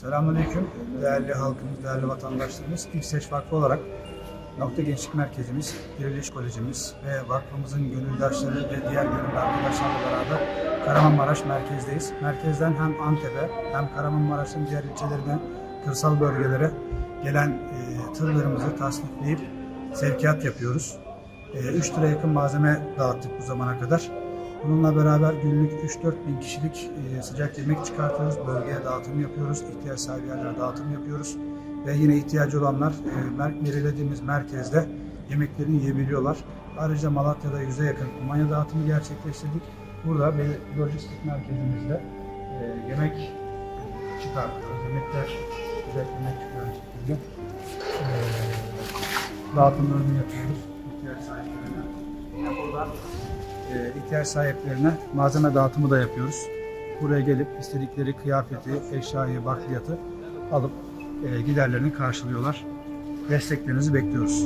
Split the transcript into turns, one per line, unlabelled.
Selamünaleyküm değerli halkımız, değerli vatandaşlarımız. İlk Vakfı olarak Nokta Gençlik Merkezimiz, Diriliş Kolejimiz ve vakfımızın gönüldaşları ve diğer gönüllü arkadaşlarla beraber Kahramanmaraş merkezdeyiz. Merkezden hem Antep'e hem Kahramanmaraş'ın diğer ilçelerine, kırsal bölgelere gelen e, tırlarımızı tasnifleyip sevkiyat yapıyoruz. 3 lira yakın malzeme dağıttık bu zamana kadar. Bununla beraber günlük 3-4 bin kişilik e, sıcak yemek çıkartıyoruz. Bölgeye dağıtım yapıyoruz. ihtiyaç sahibi yerlere dağıtım yapıyoruz. Ve yine ihtiyacı olanlar e, belirlediğimiz merkezde yemeklerini yiyebiliyorlar. Ayrıca Malatya'da yüze yakın kumanya dağıtımı gerçekleştirdik. Burada bir lojistik merkezimizde e, yemek çıkartıyoruz. Yemekler, güzel yemek. E, dağıtımlarını yapıyoruz ihtiyaç sahiplerine. Yine burada ihtiyaç sahiplerine malzeme dağıtımı da yapıyoruz. Buraya gelip istedikleri kıyafeti, eşyayı, bakliyatı alıp e, giderlerini karşılıyorlar. Desteklerinizi bekliyoruz.